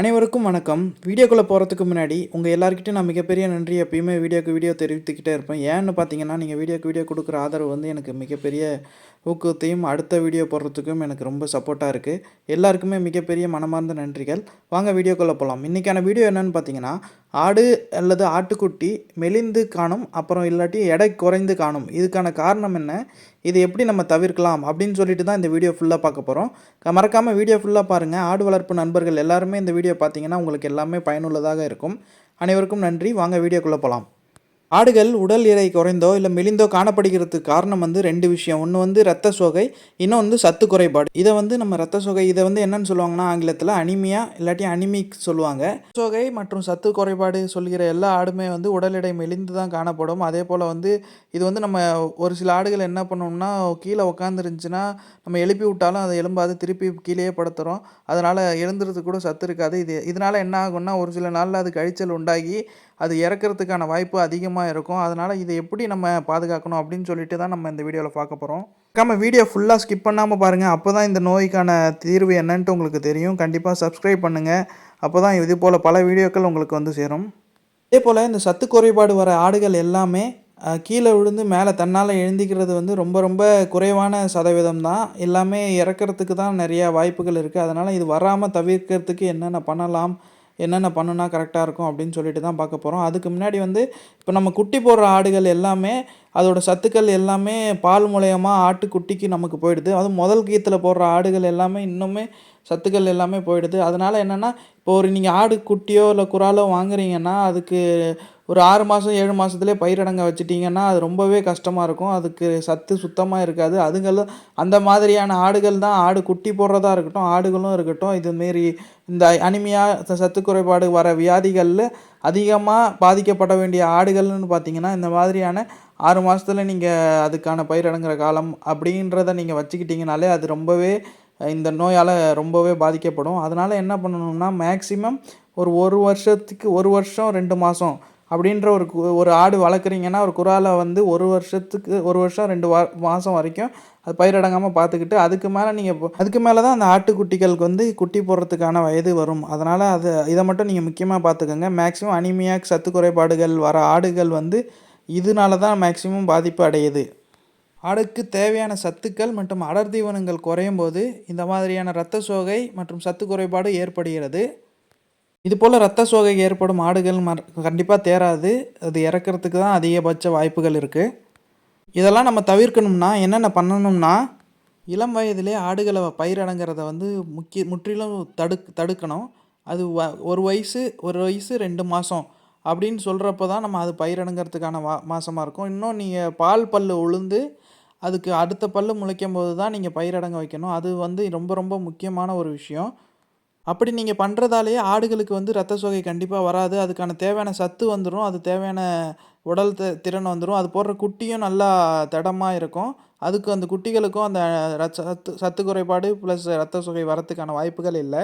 அனைவருக்கும் வணக்கம். வீடியோக்குள்ளே போகிறதுக்கு முன்னாடி உங்கள் எல்லாருக்கிட்டையும் நான் மிகப்பெரிய நன்றி. எப்பயுமே வீடியோக்கு வீடியோ தெரிவித்துக்கிட்டே இருப்பேன். ஏன்னு பார்த்தீங்கன்னா நீங்கள் வீடியோக்கு வீடியோ கொடுக்குற ஆதரவு வந்து எனக்கு மிகப்பெரிய ஊக்கத்தையும் அடுத்த வீடியோ போடுறதுக்கும் எனக்கு ரொம்ப சப்போர்ட்டாக இருக்குது எல்லாருக்குமே மிகப்பெரிய மனமார்ந்த நன்றிகள். வாங்க வீடியோக்குள்ளே போகலாம் இன்றைக்கான வீடியோ என்னென்னு பார்த்தீங்கன்னா ஆடு அல்லது ஆட்டுக்குட்டி மெலிந்து காணும் அப்புறம் இல்லாட்டி எடை குறைந்து காணும். இதுக்கான காரணம் என்ன? இது எப்படி நம்ம தவிர்க்கலாம்? அப்படின்னு சொல்லிட்டு தான் இந்த வீடியோ ஃபுல்லாக பார்க்க போகிறோம் மறக்காமல் வீடியோ ஃபுல்லாக பாருங்கள் ஆடு வளர்ப்பு நண்பர்கள் எல்லாருமே இந்த வீடியோ பார்த்தீங்கன்னா உங்களுக்கு எல்லாமே பயனுள்ளதாக இருக்கும். அனைவருக்கும் நன்றி. வாங்க வீடியோக்குள்ளே போகலாம் ஆடுகள் உடல் எடை குறைந்தோ இல்லை மெலிந்தோ காணப்படுகிறதுக்கு காரணம் வந்து ரெண்டு விஷயம். ஒன்று வந்து ரத்த சோகை இன்னும் வந்து சத்து குறைபாடு. இதை வந்து நம்ம ரத்த சோகை இதை வந்து என்னன்னு சொல்லுவாங்கன்னா ஆங்கிலத்தில் அனிமியா இல்லாட்டி அனிமிக் சொல்லுவாங்க. சோகை மற்றும் சத்து குறைபாடு சொல்கிற எல்லா ஆடுமே வந்து உடல் எடை மெலிந்து தான் காணப்படும். அதே போல் வந்து இது வந்து நம்ம ஒரு சில ஆடுகள் என்ன பண்ணோம்னா கீழே உட்காந்துருந்துச்சுன்னா நம்ம எழுப்பி விட்டாலும் அதை எலும்பாது திருப்பி கீழேயே படுத்துறோம் அதனால் எழுந்துறதுக்கு கூட சத்து இருக்காது. இது இதனால் என்ன ஆகும்னா ஒரு சில நாளில் அது கழிச்சல் உண்டாகி அது இறக்கிறதுக்கான வாய்ப்பு அதிகமாக இருக்கும். அதனால் இதை எப்படி நம்ம பாதுகாக்கணும் அப்படின்னு சொல்லிட்டு தான் நம்ம இந்த வீடியோவில் பார்க்க போகிறோம் நம்ம வீடியோ ஃபுல்லாக ஸ்கிப் பண்ணாமல் பாருங்கள் அப்போ தான் இந்த நோய்க்கான தீர்வு என்னன்ட்டு உங்களுக்கு தெரியும். கண்டிப்பாக சப்ஸ்கிரைப் பண்ணுங்கள் அப்போ தான் இது போல் பல வீடியோக்கள் உங்களுக்கு வந்து சேரும். அதே போல் இந்த சத்து குறைபாடு வர ஆடுகள் எல்லாமே கீழே விழுந்து மேலே தன்னால் எழுந்திக்கிறது வந்து ரொம்ப ரொம்ப குறைவான சதவீதம் தான். எல்லாமே இறக்கிறதுக்கு தான் நிறையா வாய்ப்புகள் இருக்குது அதனால் இது வராமல் தவிர்க்கிறதுக்கு என்னென்ன பண்ணலாம் என்னென்ன பண்ணுனா கரெக்டாக இருக்கும் அப்படின்னு சொல்லிட்டு தான் பார்க்க போகிறோம் அதுக்கு முன்னாடி வந்து இப்போ நம்ம குட்டி போடுற ஆடுகள் எல்லாமே அதோடய சத்துக்கள் எல்லாமே பால் மூலயமா ஆட்டுக்குட்டிக்கு நமக்கு போயிடுது. அதுவும் முதல் கீத்தில் போடுற ஆடுகள் எல்லாமே இன்னுமே சத்துக்கள் எல்லாமே போயிடுது. அதனால் என்னென்னா இப்போ ஒரு நீங்கள் ஆடு குட்டியோ இல்லை குறாலோ வாங்குறீங்கன்னா அதுக்கு ஒரு ஆறு மாதம் ஏழு மாதத்துலேயே பயிரடங்க வச்சிட்டிங்கன்னா அது ரொம்பவே கஷ்டமாக இருக்கும். அதுக்கு சத்து சுத்தமாக இருக்காது. அதுங்களும் அந்த மாதிரியான ஆடுகள் தான் ஆடு குட்டி போடுறதா இருக்கட்டும் ஆடுகளும் இருக்கட்டும் இதுமாரி இந்த அனிமையாக சத்து குறைபாடு வர வியாதிகளில் அதிகமாக பாதிக்கப்பட வேண்டிய ஆடுகள்னு பார்த்தீங்கன்னா இந்த மாதிரியான ஆறு மாதத்தில் நீங்கள் அதுக்கான பயிரடங்குற காலம் அப்படின்றத நீங்கள் வச்சுக்கிட்டிங்கனாலே அது ரொம்பவே இந்த நோயால் ரொம்பவே பாதிக்கப்படும். அதனால் என்ன பண்ணணும்னா மேக்சிமம் ஒரு ஒரு வருஷத்துக்கு ஒரு வருஷம் ரெண்டு மாதம் அப்படின்ற ஒரு கு- ஒரு ஆடு வளர்க்குறீங்கன்னா ஒரு குறாலை வந்து ஒரு வருஷத்துக்கு ஒரு வருஷம் ரெண்டு வா மாதம் வரைக்கும் அது பயிரடங்காமல் பார்த்துக்கிட்டு அதுக்கு மேலே நீங்கள் அதுக்கு மேலே தான் அந்த ஆட்டுக்குட்டிகளுக்கு வந்து குட்டி போடுறதுக்கான வயது வரும். அதனால் அது இதை மட்டும் நீங்கள் முக்கியமாக பார்த்துக்கோங்க. மேக்ஸிமம் அனிமியாக் சத்து குறைபாடுகள் வர ஆடுகள் வந்து இதனால தான் மேக்ஸிமம் பாதிப்பு அடையுது. ஆடுக்கு தேவையான சத்துக்கள் மற்றும் அடர் தீவனங்கள் குறையும் போது இந்த மாதிரியான இரத்த சோகை மற்றும் சத்து குறைபாடு ஏற்படுகிறது. இது போல் ரத்த சோகை ஏற்படும் ஆடுகள் மர் கண்டிப்பாக தேராது. அது இறக்கிறதுக்கு தான் அதிகபட்ச வாய்ப்புகள் இருக்குது இதெல்லாம் நம்ம தவிர்க்கணும்னா என்னென்ன பண்ணணும்னா இளம் வயதிலே ஆடுகளை பயிரடங்கிறத வந்து முக்கிய முற்றிலும் தடுக் தடுக்கணும். அது வ ஒரு வயசு ஒரு வயசு ரெண்டு மாதம் அப்படின்னு சொல்கிறப்ப தான் நம்ம அது பயிரடங்கிறதுக்கான வா மாதமாக இருக்கும். இன்னும் நீங்கள் பால் பல்லு உளுந்து அதுக்கு அடுத்த பல்லு முளைக்கும் போது தான் நீங்கள் பயிரடங்க வைக்கணும். அது வந்து ரொம்ப ரொம்ப முக்கியமான ஒரு விஷயம். அப்படி நீங்கள் பண்ணுறதாலேயே ஆடுகளுக்கு வந்து ரத்த சோகை கண்டிப்பாக வராது. அதுக்கான தேவையான சத்து வந்துடும் அது தேவையான உடல் த திறன் வந்துடும் அது போடுற குட்டியும் நல்லா திடமாக இருக்கும். அதுக்கு அந்த குட்டிகளுக்கும் அந்த ரத்த சத்து சத்து குறைபாடு ப்ளஸ் ரத்த சோகை வரத்துக்கான வாய்ப்புகள் இல்லை.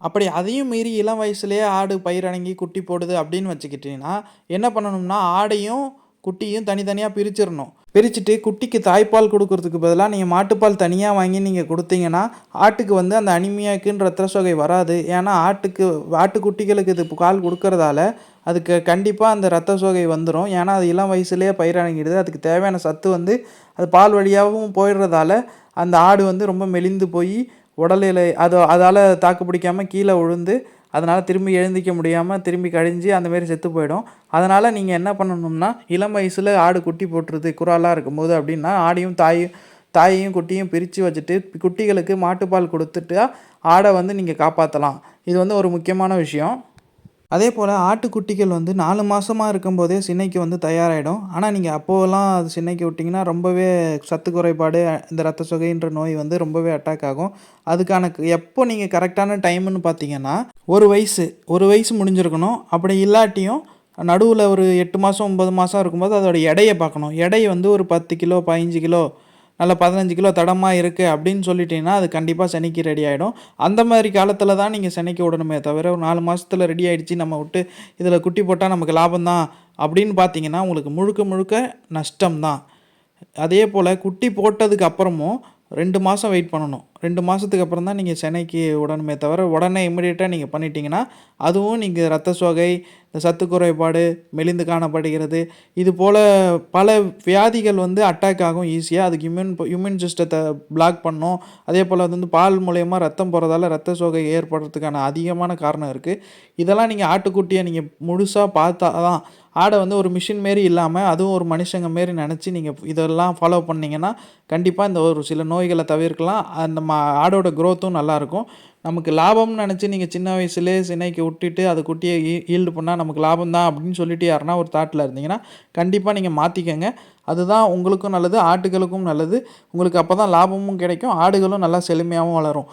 அப்படி அதையும் மீறி இளம் வயசுலேயே ஆடு பயிரடங்கி குட்டி போடுது அப்படின்னு வச்சுக்கிட்டிங்கன்னா என்ன பண்ணணும்னா ஆடையும் குட்டியும் தனித்தனியாக பிரிச்சிடணும் பிரிச்சுட்டு குட்டிக்கு தாய்ப்பால் கொடுக்கறதுக்கு பதிலாக நீங்கள் மாட்டுப்பால் தனியாக வாங்கி நீங்கள் கொடுத்தீங்கன்னா ஆட்டுக்கு வந்து அந்த அனிமியாக்குன்னு ரத்த சோகை வராது. ஏன்னா ஆட்டுக்கு ஆட்டுக்குட்டிகளுக்கு இது பால் கொடுக்கறதால அதுக்கு கண்டிப்பாக அந்த ரத்த சோகை வந்துடும் ஏன்னா அது இளம் வயசுலேயே பயிரடங்கிடுது அதுக்கு தேவையான சத்து வந்து அது பால் வழியாகவும் போயிடுறதால அந்த ஆடு வந்து ரொம்ப மெலிந்து போய் உடலில் அது அதால் தாக்கு பிடிக்காம கீழே விழுந்து அதனால் திரும்பி எழுந்திக்க முடியாமல் திரும்பி கழிஞ்சு அந்தமாரி செத்து போயிடும். அதனால் நீங்கள் என்ன பண்ணணும்னா இளம் வயசில் ஆடு குட்டி போட்டுருது குறாலாக இருக்கும்போது அப்படின்னா ஆடையும் தாயும் தாயையும் குட்டியும் பிரித்து வச்சுட்டு குட்டிகளுக்கு மாட்டுப்பால் கொடுத்துட்டு ஆடை வந்து நீங்கள் காப்பாற்றலாம் இது வந்து ஒரு முக்கியமான விஷயம். அதே போல் ஆட்டுக்குட்டிகள் வந்து நாலு மாதமாக இருக்கும்போதே சின்னைக்கு வந்து தயாராகிடும் ஆனால் நீங்கள் அப்போவெல்லாம் அது சின்னைக்கு விட்டிங்கன்னா ரொம்பவே சத்து குறைபாடு இந்த ரத்த சொகைன்ற நோய் வந்து ரொம்பவே அட்டாக் ஆகும். அதுக்கான எப்போ நீங்கள் கரெக்டான டைம்னு பார்த்தீங்கன்னா ஒரு வயசு ஒரு வயசு முடிஞ்சிருக்கணும். அப்படி இல்லாட்டியும் நடுவில் ஒரு எட்டு மாதம் ஒம்பது மாதம் இருக்கும்போது அதோட எடையை பார்க்கணும். எடை வந்து ஒரு பத்து கிலோ பதினஞ்சு கிலோ நல்ல பதினஞ்சு கிலோ தடமாக இருக்குது அப்படின்னு சொல்லிட்டீங்கன்னா அது கண்டிப்பாக சனிக்கு ரெடி ஆகிடும் அந்த மாதிரி காலத்தில் தான் நீங்கள் சனிக்கு விடணுமே தவிர ஒரு நாலு மாதத்தில் ரெடி ஆகிடுச்சு நம்ம விட்டு இதில் குட்டி போட்டால் நமக்கு லாபம் தான் அப்படின்னு பார்த்தீங்கன்னா உங்களுக்கு முழுக்க முழுக்க நஷ்டம் தான் அதே போல் குட்டி போட்டதுக்கு அப்புறமும் ரெண்டு மாதம் வெயிட் பண்ணணும். ரெண்டு மாதத்துக்கு அப்புறம் தான் நீங்கள் சென்னைக்கு உடனுமே தவிர உடனே இம்மிடியேட்டாக நீங்கள் பண்ணிட்டீங்கன்னா அதுவும் நீங்கள் ரத்த சோகை இந்த சத்து குறைபாடு மெலிந்து காணப்படுகிறது. இது போல் பல வியாதிகள் வந்து அட்டாக் ஆகும் ஈஸியாக அதுக்கு இம்யூன் இம்யூன் சிஸ்டத்தை பிளாக் பண்ணும். அதே போல் வந்து பால் மூலயமா ரத்தம் போகிறதால ரத்த சோகை ஏற்படுறதுக்கான அதிகமான காரணம் இருக்குது இதெல்லாம் நீங்கள் ஆட்டுக்குட்டியை நீங்கள் முழுசாக பார்த்தா தான் ஆடை வந்து ஒரு மிஷின் மாரி இல்லாமல் அதுவும் ஒரு மனுஷங்க மாரி நினச்சி நீங்கள் இதெல்லாம் ஃபாலோ பண்ணீங்கன்னா கண்டிப்பாக இந்த ஒரு சில நோய்களை தவிர்க்கலாம். அந்த ஆடோட க்ரோத்தும் நல்லாயிருக்கும் நமக்கு லாபம்னு நினச்சி நீங்கள் சின்ன வயசுலேயே சினைக்கு விட்டுட்டு அது குட்டியை ஈல்டு பண்ணால் நமக்கு லாபம் தான் அப்படின்னு சொல்லிட்டு யாருன்னா ஒரு தாட்டில் இருந்தீங்கன்னா கண்டிப்பாக நீங்கள் மாற்றிக்கங்க அதுதான் உங்களுக்கும் நல்லது ஆட்டுகளுக்கும் நல்லது. உங்களுக்கு அப்போ தான் லாபமும் கிடைக்கும் ஆடுகளும் நல்லா செழுமையாகவும் வளரும்.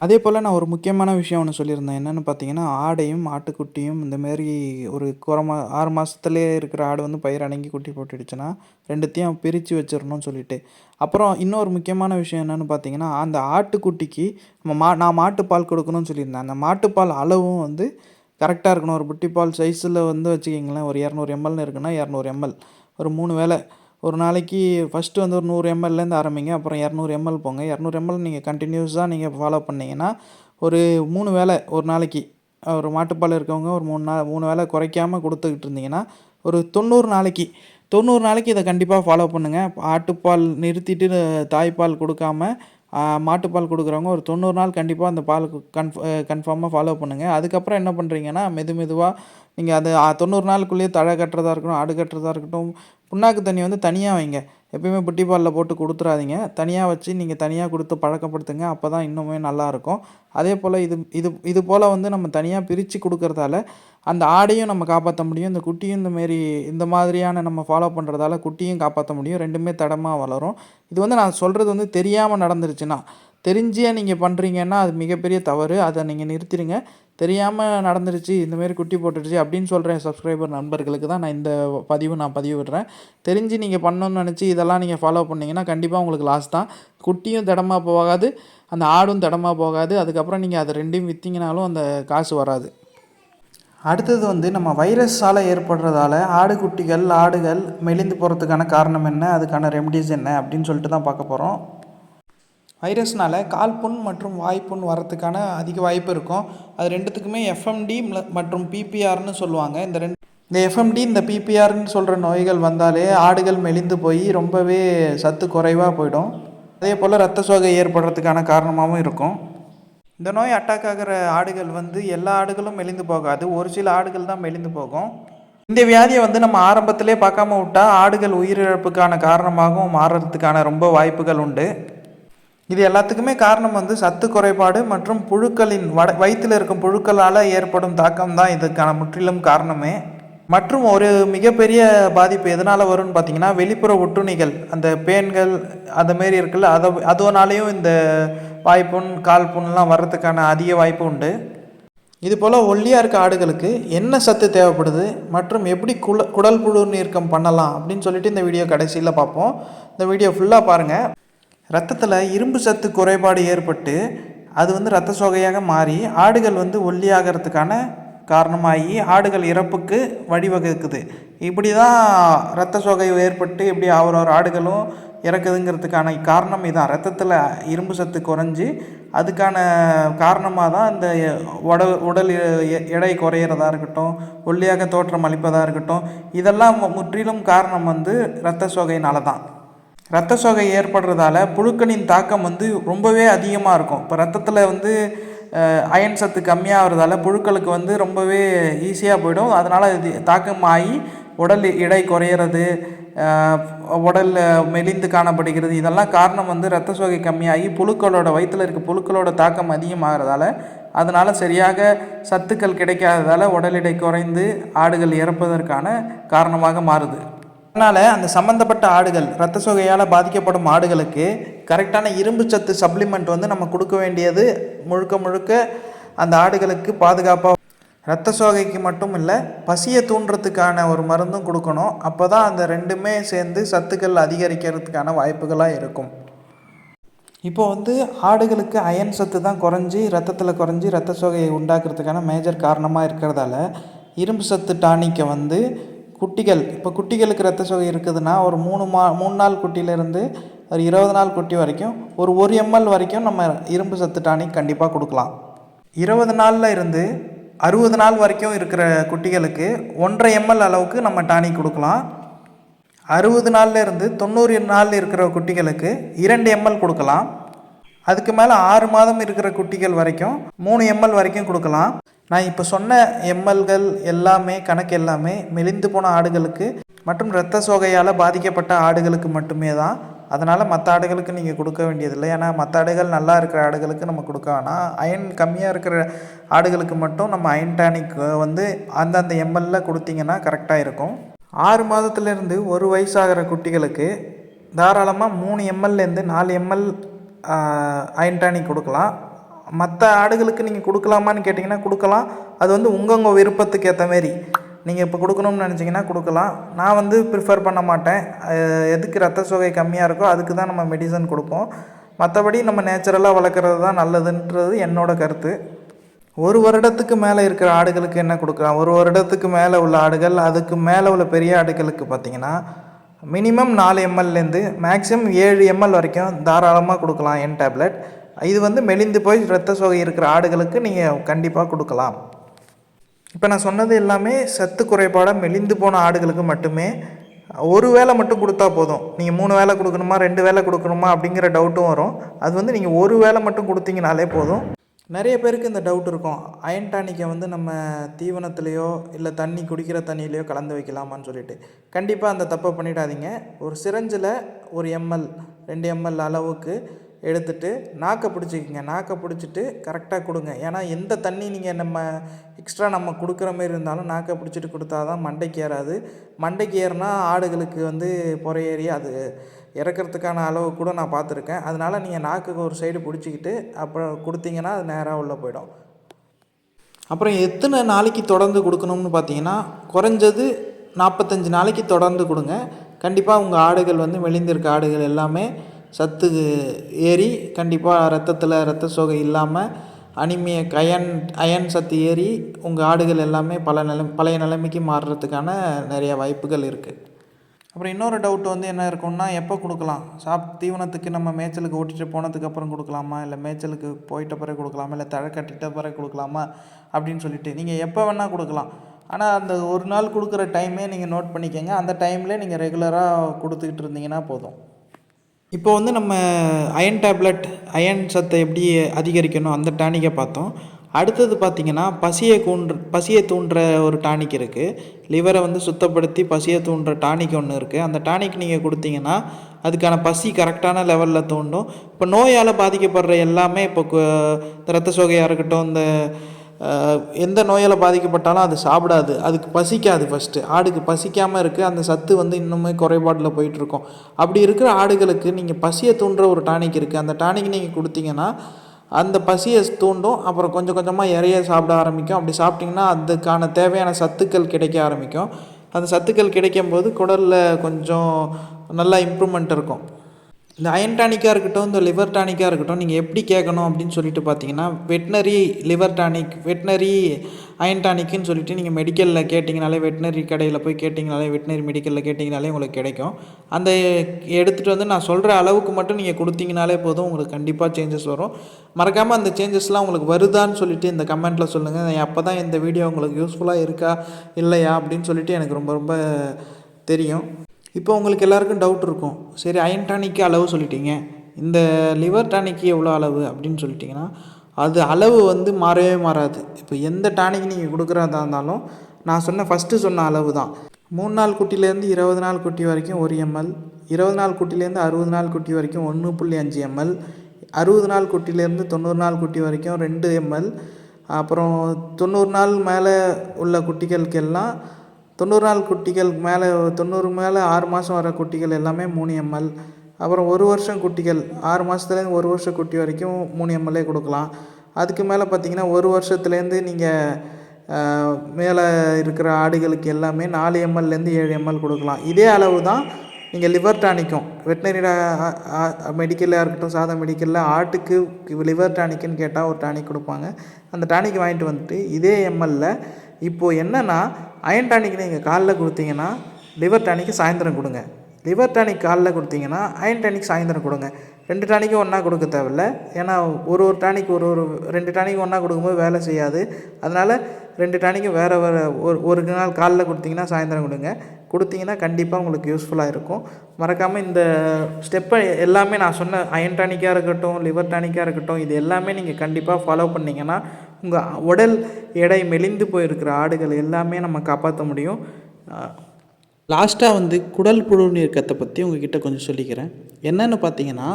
அதே போல் நான் ஒரு முக்கியமான விஷயம் ஒன்று சொல்லியிருந்தேன். என்னென்னு பார்த்தீங்கன்னா ஆடையும் ஆட்டுக்குட்டியும் இந்தமாரி ஒரு குறமா ஆறு மாதத்துலேயே இருக்கிற ஆடு வந்து பயிர் அடங்கி குட்டி போட்டுடுச்சுன்னா ரெண்டுத்தையும் பிரித்து வச்சிடணும்னு சொல்லிட்டு. அப்புறம் இன்னொரு முக்கியமான விஷயம் என்னென்னு பார்த்தீங்கன்னா அந்த ஆட்டுக்குட்டிக்கு நம்ம மா நான் மாட்டுப்பால் கொடுக்கணும்னு சொல்லியிருந்தேன். அந்த மாட்டுப்பால் அளவும் வந்து கரெக்டாக இருக்கணும். ஒரு புட்டிப்பால் சைஸில் வந்து வச்சுக்கிங்களேன். ஒரு இரநூறு எம்எல்னு இருக்குன்னா இரநூறு எம்எல். ஒரு மூணு வேளை ஒரு நாளைக்கு ஃபஸ்ட்டு வந்து ஒரு நூறு எம்எல்லேருந்து ஆரம்பிங்க. அப்புறம் இரநூறு எம்எல் போங்க. இரநூறு எம்எல் நீங்கள் கண்டினியூஸாக நீங்கள் ஃபாலோ பண்ணிங்கன்னா ஒரு மூணு வேளை ஒரு நாளைக்கு ஒரு மாட்டுப்பால் இருக்கவங்க ஒரு மூணு நாள் மூணு வேளை குறைக்காமல் கொடுத்துக்கிட்டு இருந்தீங்கன்னா ஒரு தொண்ணூறு நாளைக்கு தொண்ணூறு நாளைக்கு இதை கண்டிப்பாக ஃபாலோ பண்ணுங்கள் ஆட்டுப்பால் நிறுத்திட்டு தாய்ப்பால் கொடுக்காம மாட்டுப்பால் கொடுக்குறவங்க ஒரு தொண்ணூறு நாள் கண்டிப்பாக அந்த பால் கன்ஃப் கன்ஃபார்மாக ஃபாலோ பண்ணுங்கள் அதுக்கப்புறம் என்ன பண்ணுறீங்கன்னா மெது மெதுவாக நீங்கள் அது தொண்ணூறு நாளுக்குள்ளேயே தழை கட்டுறதா இருக்கட்டும் ஆடு கட்டுறதா இருக்கட்டும் புண்ணாக்கு தண்ணி வந்து தனியாக வைங்க. எப்பயுமே புட்டிப்பாலில் போட்டு கொடுத்துறாதீங்க. தனியாக வச்சு நீங்கள் தனியாக கொடுத்து பழக்கப்படுத்துங்க. அப்போ தான் இன்னுமே நல்லாயிருக்கும் அதே போல் இது இது இது போல் வந்து நம்ம தனியாக பிரித்து கொடுக்கறதால அந்த ஆடையும் நம்ம காப்பாற்ற முடியும். இந்த குட்டியும் இந்த மாரி இந்த மாதிரியான நம்ம ஃபாலோ பண்ணுறதால குட்டியும் காப்பாற்ற முடியும். ரெண்டுமே தடமாக வளரும். இது வந்து நான் சொல்கிறது வந்து தெரியாமல் நடந்துருச்சுன்னா தெரிஞ்சே நீங்கள் பண்ணுறீங்கன்னா அது மிகப்பெரிய தவறு. அதை நீங்கள் நிறுத்திடுங்க. தெரியாமல் நடந்துருச்சு இந்தமாரி குட்டி போட்டுடுச்சு அப்படின்னு சொல்கிற சப்ஸ்கிரைபர் நண்பர்களுக்கு தான் நான் இந்த பதிவு நான் பதிவு விடுறேன் தெரிஞ்சு நீங்கள் பண்ணணும்னு நினச்சி இதெல்லாம் நீங்கள் ஃபாலோ பண்ணிங்கன்னா கண்டிப்பாக உங்களுக்கு லாஸ் தான். குட்டியும் திடமாக போகாது அந்த ஆடும் திடமாக போகாது. அதுக்கப்புறம் நீங்கள் அதை ரெண்டையும் விற்றீங்கனாலும் அந்த காசு வராது. அடுத்தது வந்து நம்ம வைரஸால் ஏற்படுறதால ஆடு குட்டிகள் ஆடுகள் மெலிந்து போகிறதுக்கான காரணம் என்ன? அதுக்கான ரெமடிஸ் என்ன? அப்படின்னு சொல்லிட்டு தான் பார்க்க போகிறோம் வைரஸ்னால் கால் புண் மற்றும் வாய்ப்புண் வரத்துக்கான அதிக வாய்ப்பு இருக்கும். அது ரெண்டுத்துக்குமே எஃப்எம்டி மற்றும் பிபிஆர்னு சொல்லுவாங்க. இந்த ரெண்டு இந்த எஃப்எம்டி இந்த பிபிஆர்னு சொல்கிற நோய்கள் வந்தாலே ஆடுகள் மெலிந்து போய் ரொம்பவே சத்து குறைவாக போயிடும். அதே போல் ரத்த சோகை ஏற்படுறதுக்கான காரணமாகவும் இருக்கும். இந்த நோய் அட்டாக் ஆகிற ஆடுகள் வந்து எல்லா ஆடுகளும் மெலிந்து போகாது. ஒரு சில ஆடுகள் தான் மெலிந்து போகும். இந்த வியாதியை வந்து நம்ம ஆரம்பத்திலே பார்க்காம விட்டால் ஆடுகள் உயிரிழப்புக்கான காரணமாகவும் மாறுறதுக்கான ரொம்ப வாய்ப்புகள் உண்டு. இது எல்லாத்துக்குமே காரணம் வந்து சத்து குறைபாடு மற்றும் புழுக்களின் வட வயிற்றில் இருக்கும் புழுக்களால் ஏற்படும் தாக்கம் தான் இதுக்கான முற்றிலும் காரணமே. மற்றும் ஒரு மிகப்பெரிய பாதிப்பு எதனால் வரும்னு பார்த்தீங்கன்னா வெளிப்புற ஒட்டுணிகள் அந்த பேன்கள் அந்த மாரி இருக்குல்ல அதை அதனாலேயும் இந்த வாய்ப்புண் கால் புண்லாம் வர்றதுக்கான அதிக வாய்ப்பு உண்டு. இது போல் ஒல்லியாக இருக்க ஆடுகளுக்கு என்ன சத்து தேவைப்படுது மற்றும் எப்படி குல குடல் புழு நீர்க்கம் பண்ணலாம் அப்படின்னு சொல்லிட்டு இந்த வீடியோ கடைசியில் பார்ப்போம் இந்த வீடியோ ஃபுல்லாக பாருங்கள் ரத்தத்தில் இரும்பு சத்து குறைபாடு ஏற்பட்டு அது வந்து ரத்த சோகையாக மாறி ஆடுகள் வந்து ஒல்லியாகிறதுக்கான காரணமாகி ஆடுகள் இறப்புக்கு வழிவகுக்குது. இப்படி தான் ரத்த சோகை ஏற்பட்டு இப்படி அவர் ஒரு ஆடுகளும் இறக்குதுங்கிறதுக்கான காரணம் இதான். ரத்தத்தில் இரும்பு சத்து குறைஞ்சி அதுக்கான காரணமாக தான் இந்த உடல் உடல் எ- எடை குறையிறதா இருக்கட்டும் ஒல்லியாக தோற்றம் அளிப்பதாக இருக்கட்டும் இதெல்லாம் முற்றிலும் காரணம் வந்து இரத்த சோகையினால தான் ரத்த சோகை ஏற்படுறதால புழுக்களின் தாக்கம் வந்து ரொம்பவே அதிகமாக இருக்கும். இப்போ ரத்தத்தில் வந்து அயன் சத்து கம்மியாகிறதால புழுக்களுக்கு வந்து ரொம்பவே ஈஸியாக போயிடும். அதனால் இது தாக்கம் ஆகி உடல் எடை குறையிறது உடலில் உடல் மெலிந்து காணப்படுகிறது. இதெல்லாம் காரணம் வந்து ரத்த சோகை கம்மியாகி புழுக்களோட வயிற்றில் இருக்க புழுக்களோட தாக்கம் அதிகமாகிறதால அதனால் சரியாக சத்துக்கள் கிடைக்காததால் உடல் எடை குறைந்து ஆடுகள் இறப்பதற்கான காரணமாக மாறுது. அதனால் அந்த சம்மந்தப்பட்ட ஆடுகள் இரத்த சோகையால் பாதிக்கப்படும் ஆடுகளுக்கு கரெக்டான இரும்பு சத்து சப்ளிமெண்ட் வந்து நம்ம கொடுக்க வேண்டியது முழுக்க முழுக்க அந்த ஆடுகளுக்கு பாதுகாப்பாக இரத்த சோகைக்கு மட்டும் இல்லை பசியை தூண்டுறதுக்கான ஒரு மருந்தும் கொடுக்கணும். அப்போ தான் அந்த ரெண்டுமே சேர்ந்து சத்துக்கள் அதிகரிக்கிறதுக்கான வாய்ப்புகளாக இருக்கும். இப்போ வந்து ஆடுகளுக்கு அயன் சத்து தான் குறைஞ்சி ரத்தத்தில் குறைஞ்சி ரத்த சோகையை உண்டாக்குறதுக்கான மேஜர் காரணமாக இருக்கிறதால இரும்பு சத்து டானிக்கை வந்து குட்டிகள் இப்போ குட்டிகளுக்கு ரத்த சோகை இருக்குதுன்னா ஒரு மூணு மா மூணு நாள் குட்டியிலேருந்து ஒரு இருபது நாள் குட்டி வரைக்கும் ஒரு ஒரு எம்எல் வரைக்கும் நம்ம இரும்பு சத்து டானிக் கண்டிப்பாக கொடுக்கலாம். இருபது நாளில் இருந்து அறுபது நாள் வரைக்கும் இருக்கிற குட்டிகளுக்கு ஒன்றரை எம்எல் அளவுக்கு நம்ம டானிக் கொடுக்கலாம். அறுபது நாள்ல இருந்து தொண்ணூறு நாள் இருக்கிற குட்டிகளுக்கு இரண்டு எம்எல் கொடுக்கலாம். அதுக்கு மேலே ஆறு மாதம் இருக்கிற குட்டிகள் வரைக்கும் மூணு எம்எல் வரைக்கும் கொடுக்கலாம். நான் இப்போ சொன்ன எம்எல்கள் எல்லாமே கணக்கு எல்லாமே மெலிந்து போன ஆடுகளுக்கு மற்றும் இரத்த சோகையால் பாதிக்கப்பட்ட ஆடுகளுக்கு மட்டுமே தான். அதனால் மற்ற ஆடுகளுக்கு நீங்கள் கொடுக்க வேண்டியதில்லை. ஏன்னா மற்ற ஆடுகள் நல்லா இருக்கிற ஆடுகளுக்கு நம்ம கொடுக்க வேணாம். அயன் கம்மியாக இருக்கிற ஆடுகளுக்கு மட்டும் நம்ம அயன் டானிக் வந்து அந்தந்த எம்எல்ல கொடுத்தீங்கன்னா கரெக்டாக இருக்கும். ஆறு மாதத்துலேருந்து ஒரு வயசாகிற குட்டிகளுக்கு தாராளமாக மூணு எம்எல்லேருந்து நாலு எம்எல் அயன் டானிக் கொடுக்கலாம். மற்ற ஆடுகளுக்கு நீங்கள் கொடுக்கலாமான்னு கேட்டிங்கன்னா கொடுக்கலாம். அது வந்து உங்கவுங்க விருப்பத்துக்கு ஏற்ற மாரி. நீங்கள் இப்போ கொடுக்கணும்னு நினச்சிங்கன்னா கொடுக்கலாம். நான் வந்து ப்ரிஃபர் பண்ண மாட்டேன். எதுக்கு ரத்த சோகை கம்மியாக இருக்கோ அதுக்கு தான் நம்ம மெடிசன் கொடுப்போம். மற்றபடி நம்ம நேச்சுரலாக வளர்க்குறது தான் நல்லதுன்றது என்னோட கருத்து. ஒரு வருடத்துக்கு மேலே இருக்கிற ஆடுகளுக்கு என்ன கொடுக்கலாம்? ஒரு வருடத்துக்கு மேலே உள்ள ஆடுகள் அதுக்கு மேலே உள்ள பெரிய ஆடுகளுக்கு பார்த்தீங்கன்னா மினிமம் நாலு எம்எல்லேருந்து மேக்ஸிமம் ஏழு எம்எல் வரைக்கும் தாராளமாக கொடுக்கலாம் என் டேப்லெட் இது வந்து மெலிந்து போய் இரத்த சோகை இருக்கிற ஆடுகளுக்கு நீங்கள் கண்டிப்பாக கொடுக்கலாம். இப்போ நான் சொன்னது எல்லாமே சத்து குறைபாட மெலிந்து போன ஆடுகளுக்கு மட்டுமே. ஒரு வேளை மட்டும் கொடுத்தா போதும். நீங்கள் மூணு வேளை கொடுக்கணுமா ரெண்டு வேளை கொடுக்கணுமா அப்படிங்கிற டவுட்டும் வரும். அது வந்து நீங்கள் ஒரு வேளை மட்டும் கொடுத்தீங்கனாலே போதும். நிறைய பேருக்கு இந்த டவுட் இருக்கும். அயன் டானிக்கை வந்து நம்ம தீவனத்துலேயோ இல்லை தண்ணி குடிக்கிற தண்ணியிலையோ கலந்து வைக்கலாமான்னு சொல்லிட்டு. கண்டிப்பாக அந்த தப்பை பண்ணிடாதீங்க. ஒரு சிரஞ்சில் ஒரு எம்எல் ரெண்டு எம்எல் அளவுக்கு எடுத்துட்டு நாக்கை பிடிச்சிக்கிங்க. நாக்கை பிடிச்சிட்டு கரெக்டாக கொடுங்க. ஏன்னா எந்த தண்ணி நீங்கள் நம்ம எக்ஸ்ட்ரா நம்ம கொடுக்குற மாரி இருந்தாலும் நாக்கை பிடிச்சிட்டு கொடுத்தா தான் மண்டைக்கு ஏறாது. மண்டைக்கு ஏறினா ஆடுகளுக்கு வந்து புறையேறி அது இறக்கிறதுக்கான அளவு கூட நான் பார்த்துருக்கேன். அதனால் நீங்கள் நாக்குக்கு ஒரு சைடு பிடிச்சிக்கிட்டு அப்புறம் கொடுத்தீங்கன்னா அது நேராக உள்ளே போயிடும். அப்புறம் எத்தனை நாளைக்கு தொடர்ந்து கொடுக்கணும்னு பார்த்தீங்கன்னா குறைஞ்சது நாற்பத்தஞ்சு நாளைக்கு தொடர்ந்து கொடுங்க. கண்டிப்பாக உங்கள் ஆடுகள் வந்து மெலிந்திருக்க ஆடுகள் எல்லாமே சத்து ஏறி கண்டிப்பாக ரத்தத்தில் ரத்த சோகை இல்லாமல் அனிமிய அயன் அயன் சத்து ஏறி உங்கள் ஆடுகள் எல்லாமே பல நிலை பழைய நிலைமைக்கு மாறுறதுக்கான நிறைய வாய்ப்புகள் இருக்குது அப்புறம் இன்னொரு டவுட் வந்து என்ன இருக்கும்னா எப்போ கொடுக்கலாம்? சாப் தீவனத்துக்கு நம்ம மேய்ச்சலுக்கு ஓட்டிட்டு போனதுக்கப்புறம் கொடுக்கலாமா? இல்லை மேய்ச்சலுக்கு போயிட்ட பிறகு கொடுக்கலாமா? இல்லை தழை கட்டிட்ட பிறகு கொடுக்கலாமா? அப்படின்னு சொல்லிட்டு நீங்கள் எப்போ வேணால் கொடுக்கலாம். ஆனால் அந்த ஒரு நாள் கொடுக்குற டைமே நீங்கள் நோட் பண்ணிக்கோங்க. அந்த டைமில் நீங்கள் ரெகுலராக கொடுத்துக்கிட்டு இருந்தீங்கன்னா போதும். இப்போ வந்து நம்ம அயன் டேப்லெட் அயன் சத்தை எப்படி அதிகரிக்கணும் அந்த டானிக்கை பார்த்தோம். அடுத்தது பார்த்திங்கன்னா பசியை கூன்று பசியை தூண்டுற ஒரு டானிக் இருக்குது லிவரை வந்து சுத்தப்படுத்தி பசியை தூண்டுற டானிக் ஒன்று இருக்குது அந்த டானிக் நீங்கள் கொடுத்தீங்கன்னா அதுக்கான பசி கரெக்டான லெவலில் தூண்டும். இப்போ நோயால் பாதிக்கப்படுற எல்லாமே இப்போ இந்த ரத்த சோகையாக இருக்கட்டும் இந்த எந்த நோயால் பாதிக்கப்பட்டாலும் அது சாப்பிடாது. அதுக்கு பசிக்காது ஃபஸ்ட்டு ஆடுக்கு பசிக்காமல் இருக்குது அந்த சத்து வந்து இன்னுமே குறைபாட்டில் போயிட்டுருக்கும். அப்படி இருக்கிற ஆடுகளுக்கு நீங்கள் பசியை தூண்டுற ஒரு டானிக் இருக்குது அந்த டானிக் நீங்கள் கொடுத்தீங்கன்னா அந்த பசியை தூண்டும். அப்புறம் கொஞ்சம் கொஞ்சமாக இறைய சாப்பிட ஆரம்பிக்கும். அப்படி சாப்பிட்டிங்கன்னா அதுக்கான தேவையான சத்துக்கள் கிடைக்க ஆரம்பிக்கும். அந்த சத்துக்கள் கிடைக்கும் போது குடலில் கொஞ்சம் நல்லா இம்ப்ரூவ்மெண்ட் இருக்கும். இந்த அயன் டானிக்காக இருக்கட்டும் இந்த லிவர் டானிக்காக இருக்கட்டும் நீங்கள் எப்படி கேட்கணும் அப்படின்னு சொல்லிட்டு பார்த்தீங்கன்னா veterinary liver tonic veterinary iron டானிக்குன்னு சொல்லிட்டு நீங்கள் மெடிக்கலில் கேட்டிங்கனாலே வெட்னரி கடையில் போய் கேட்டிங்கனாலே வெட்னரி மெடிக்கலில் கேட்டிங்கனாலே உங்களுக்கு கிடைக்கும். அந்த எடுத்துகிட்டு வந்து நான் சொல்கிற அளவுக்கு மட்டும் நீங்கள் கொடுத்தீங்கனாலே போதும் உங்களுக்கு கண்டிப்பாக சேஞ்சஸ் வரும். மறக்காமல் அந்த சேஞ்சஸ்லாம் உங்களுக்கு வருதான்னு சொல்லிட்டு இந்த கமெண்ட்டில் சொல்லுங்கள் அப்போ தான் இந்த வீடியோ உங்களுக்கு யூஸ்ஃபுல்லாக இருக்கா இல்லையா அப்படின்னு சொல்லிட்டு எனக்கு ரொம்ப ரொம்ப தெரியும். இப்போ உங்களுக்கு எல்லாருக்கும் டவுட் இருக்கும். சரி அயன் டானிக்கு அளவு சொல்லிட்டீங்க. இந்த லிவர் டானிக்கு எவ்வளோ அளவு அப்படின்னு சொல்லிட்டிங்கன்னா அது அளவு வந்து மாறவே மாறாது. இப்போ எந்த டானிக் நீங்கள் கொடுக்குறதா இருந்தாலும் நான் சொன்ன ஃபஸ்ட்டு சொன்ன அளவு தான். மூணு நாள் குட்டிலேருந்து இருபது நாள் குட்டி வரைக்கும் ஒரு எம்எல் இருபது நாள் குட்டிலேருந்து அறுபது நாள் குட்டி வரைக்கும் ஒன்று புள்ளி அஞ்சு எம்எல் அறுபது நாள் குட்டிலேருந்து தொண்ணூறு நாள் குட்டி வரைக்கும் ரெண்டு எம்எல் அப்புறம் தொண்ணூறு நாள் மேலே உள்ள குட்டிகளுக்கெல்லாம் தொண்ணூறு நாள் குட்டிகள் மேலே தொண்ணூறு மேலே ஆறு மாதம் வர குட்டிகள் எல்லாமே மூணு எம்எல் அப்புறம் ஒரு வருஷம் குட்டிகள் ஆறு மாதத்துலேருந்து ஒரு வருஷம் குட்டி வரைக்கும் மூணு எம்எல்ஏ கொடுக்கலாம். அதுக்கு மேலே பார்த்தீங்கன்னா ஒரு வருஷத்துலேருந்து நீங்கள் மேலே இருக்கிற ஆடுகளுக்கு எல்லாமே நாலு எம்எல்லேருந்து ஏழு எம்எல் கொடுக்கலாம். இதே அளவு தான் நீங்கள் லிவர் டானிக்கும் வெட்டினரி மெடிக்கலாக இருக்கட்டும் சாதா மெடிக்கலில் ஆட்டுக்கு லிவர் டானிக்குன்னு கேட்டால் ஒரு டானிக் கொடுப்பாங்க. அந்த டானிக் வாங்கிட்டு வந்துட்டு இதே எம்எல்ல இப்போது என்னென்னா அயன் டானிக் நீங்கள் காலைல கொடுத்தீங்கன்னா லிவர் டானிக்கு சாயந்தரம் கொடுங்க. லிவர் டானிக் காலைல கொடுத்தீங்கன்னா அயன் டானிக் சாயந்தரம் கொடுங்க. ரெண்டு டானிக்கும் ஒன்றா கொடுக்க தேவையில்ல. ஏன்னா ஒரு ஒரு டானிக் ஒரு ஒரு ரெண்டு டானிக் ஒன்றா கொடுக்கும்போது வேலை செய்யாது. அதனால் ரெண்டு டானிக்கும் வேறு வேறு ஒரு ஒரு நாள் காலைல கொடுத்தீங்கன்னா சாயந்தரம் கொடுங்க. கொடுத்தீங்கன்னா கண்டிப்பாக உங்களுக்கு யூஸ்ஃபுல்லாக இருக்கும். மறக்காமல் இந்த ஸ்டெப்பை எல்லாமே நான் சொன்ன அயன் டானிக்காக இருக்கட்டும் லிவர் டானிக்காக இருக்கட்டும் இது எல்லாமே நீங்கள் கண்டிப்பாக ஃபாலோ பண்ணிங்கன்னா உங்கள் உடல் எடை மெலிந்து போயிருக்கிற ஆடுகள் எல்லாமே நம்ம காப்பாற்ற முடியும். லாஸ்ட்டாக வந்து குடல் புழு நீக்கத்தை பற்றி உங்ககிட்ட கொஞ்சம் சொல்லிக்கிறேன். என்னென்னு பார்த்தீங்கன்னா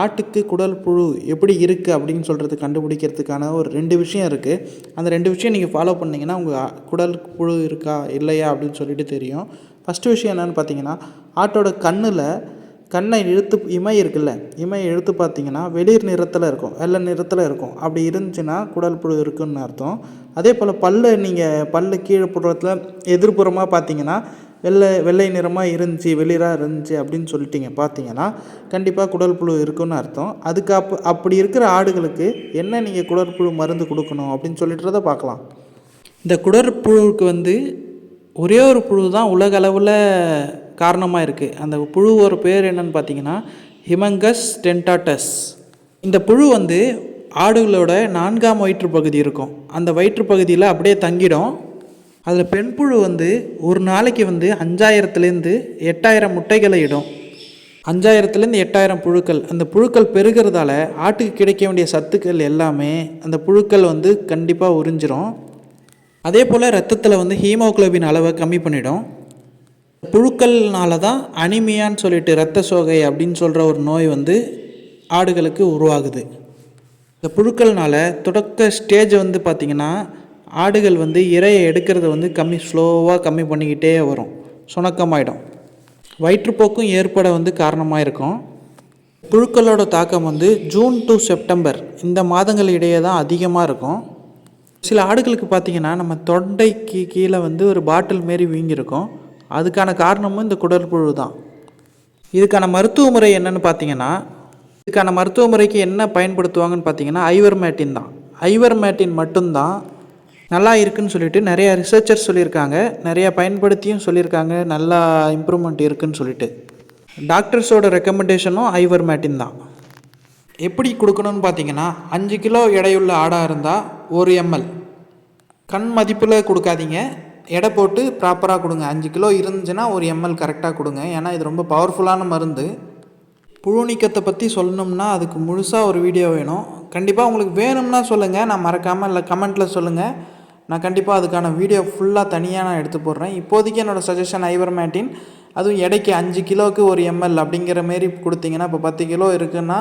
ஆட்டுக்கு குடல் புழு எப்படி இருக்குது அப்படின்னு சொல்கிறது கண்டுபிடிக்கிறதுக்கான ஒரு ரெண்டு விஷயம் இருக்குது அந்த ரெண்டு விஷயம் நீங்கள் ஃபாலோ பண்ணிங்கன்னா உங்கள் குடல் புழு இருக்கா இல்லையா அப்படின்னு சொல்லிட்டு தெரியும். ஃபஸ்ட்டு விஷயம் என்னென்னு பார்த்தீங்கன்னா ஆட்டோட கண்ணில் கண்ணை இழுத்து இமை இருக்குல்ல இமையை இழுத்து பார்த்தீங்கன்னா வெளிர் நிறத்தில் இருக்கும் வெள்ளை நிறத்தில் இருக்கும். அப்படி இருந்துச்சுன்னா குடல் புழு இருக்குன்னு அர்த்தம். அதே போல் பல்லு நீங்கள் பல்லு கீழே புறத்தில் எதிர்ப்புறமாக பார்த்தீங்கன்னா வெள்ளை வெள்ளை நிறமாக இருந்துச்சு வெளிராக இருந்துச்சு அப்படின்னு சொல்லிட்டீங்க. பார்த்தீங்கன்னா கண்டிப்பாக குடல் புழு இருக்குன்னு அர்த்தம். அதுக்கு அப் அப்படி இருக்கிற ஆடுகளுக்கு என்ன நீங்கள் குடற்புழு மருந்து கொடுக்கணும் அப்படின்னு சொல்லிட்டுறத பார்க்கலாம். இந்த குடற்புழுவுக்கு வந்து ஒரே ஒரு புழு தான் உலக அளவில் காரணமாக இருக்குது அந்த புழுவோட பேர் என்னன்னு பார்த்தீங்கன்னா ஹிமங்கஸ் டென்டாட்டஸ் இந்த புழு வந்து ஆடுகளோட நான்காம் வயிற்று பகுதி இருக்கும். அந்த வயிற்று பகுதியில் அப்படியே தங்கிடும். அதில் பெண் புழு வந்து ஒரு நாளைக்கு வந்து அஞ்சாயிரத்துலேருந்து எட்டாயிரம் முட்டைகளை இடும். அஞ்சாயிரத்துலேருந்து எட்டாயிரம் புழுக்கள். அந்த புழுக்கள் பெருகிறதால ஆட்டுக்கு கிடைக்க வேண்டிய சத்துக்கள் எல்லாமே அந்த புழுக்கள் வந்து கண்டிப்பாக உறிஞ்சிரும். அதே போல் ரத்தத்தில் வந்து ஹீமோகுளோபின் அளவை கம்மி பண்ணிடும். புழுக்கள்னால தான் அனிமியான்னு சொல்லிட்டு இரத்த சோகை அப்படின்னு சொல்கிற ஒரு நோய் வந்து ஆடுகளுக்கு உருவாகுது. இந்த புழுக்கள்னால தொடக்க ஸ்டேஜ் வந்து பார்த்திங்கன்னா ஆடுகள் வந்து இரையை எடுக்கிறத வந்து கம்மி ஸ்லோவாக கம்மி பண்ணிக்கிட்டே வரும். சுணக்கமாயிடும். வயிற்றுப்போக்கும் ஏற்பட வந்து காரணமாக இருக்கும் புழுக்களோட தாக்கம் வந்து ஜூன் டு செப்டம்பர் இந்த மாதங்கள் இடையே தான் அதிகமாக இருக்கும் சில ஆடுகளுக்கு பார்த்திங்கன்னா நம்ம தொண்டைக்கு கீழே வந்து ஒரு பாட்டில் மாரி வீங்கியிருக்கும். அதுக்கான காரணமும் இந்த குடற்புழு தான். இதுக்கான மருத்துவ முறை என்னன்னு பார்த்தீங்கன்னா இதுக்கான மருத்துவ முறைக்கு என்ன பயன்படுத்துவாங்கன்னு பார்த்தீங்கன்னா ஐவர் மேட்டின் தான். ஐவர் மேட்டின் மட்டும்தான் நல்லா இருக்குன்னு சொல்லிட்டு நிறைய ரிசர்ச்சர்ஸ் சொல்லியிருக்காங்க. நிறைய பயன்படுத்தியும் சொல்லியிருக்காங்க. நல்லா இம்ப்ரூவ்மெண்ட் இருக்குன்னு சொல்லிட்டு. டாக்டர்ஸோட ரெக்கமெண்டேஷனும் ஐவர் மேட்டின் தான். எப்படி கொடுக்கணும்னு பார்த்தீங்கன்னா அஞ்சு கிலோ எடையுள்ள ஆடாக இருந்தால் ஒரு எம்எல் கண் மதிப்பில் கொடுக்காதீங்க. எடை போட்டு ப்ராப்பராக கொடுங்க. அஞ்சு கிலோ இருந்துச்சுன்னா ஒரு எம்எல் கரெக்டாக கொடுங்க. ஏன்னா இது ரொம்ப பவர்ஃபுல்லான மருந்து. புழு நீக்கத்தை பற்றி சொல்லணும்னா அதுக்கு முழுசாக ஒரு வீடியோ வேணும். கண்டிப்பாக உங்களுக்கு வேணும்னா சொல்லுங்கள் நான் மறக்காமல் இல்லை கமெண்ட்டில் சொல்லுங்கள் நான் கண்டிப்பாக அதுக்கான வீடியோ ஃபுல்லாக தனியாக நான் எடுத்து போடுறேன். இப்போதைக்கு என்னோடய சஜஷன் ஐவர் மேட்டின் அதுவும் எடைக்கு அஞ்சு கிலோவுக்கு ஒரு எம்எல் அப்படிங்கிற மாரி கொடுத்தீங்கன்னா இப்போ பத்து கிலோ இருக்குன்னா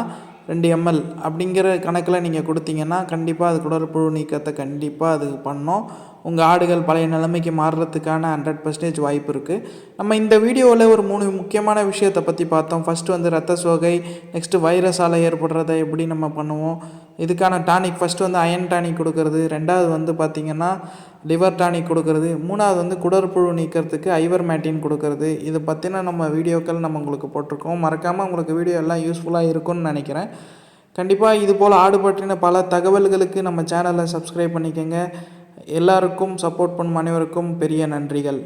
ரெண்டு எம்எல் அப்படிங்கிற கணக்கில் நீங்கள் கொடுத்தீங்கன்னா கண்டிப்பாக அது குடற்புழு நீக்கத்தை கண்டிப்பாக அது பண்ணோம். உங்கள் ஆடுகள் பழைய நிலைமைக்கு மாறுறதுக்கான ஹண்ட்ரட் பர்சன்டேஜ் வாய்ப்பு இருக்குது நம்ம இந்த வீடியோவில் ஒரு மூணு முக்கியமான விஷயத்தை பற்றி பார்த்தோம். ஃபஸ்ட்டு வந்து ரத்த சோகை நெக்ஸ்ட்டு வைரஸால் ஏற்படுறதை எப்படி நம்ம பண்ணுவோம்? இதுக்கான டானிக் ஃபஸ்ட்டு வந்து அயன் டானிக் கொடுக்கறது ரெண்டாவது வந்து பார்த்திங்கன்னா லிவர் டானிக் கொடுக்கறது மூணாவது வந்து குடற்புழு நீக்கிறதுக்கு ஐவர் மேட்டின் கொடுக்கறது. இதை பற்றின நம்ம வீடியோக்கள் நம்ம உங்களுக்கு போட்டிருக்கோம். மறக்காமல் உங்களுக்கு வீடியோ எல்லாம் யூஸ்ஃபுல்லாக இருக்கும்னு நினைக்கிறேன். கண்டிப்பாக இது போல் ஆடு பற்றின பல தகவல்களுக்கு நம்ம சேனலை சப்ஸ்கிரைப் பண்ணிக்கோங்க. எல்லாருக்கும் சப்போர்ட் பண்ணும் அனைவருக்கும் பெரிய நன்றிகள்.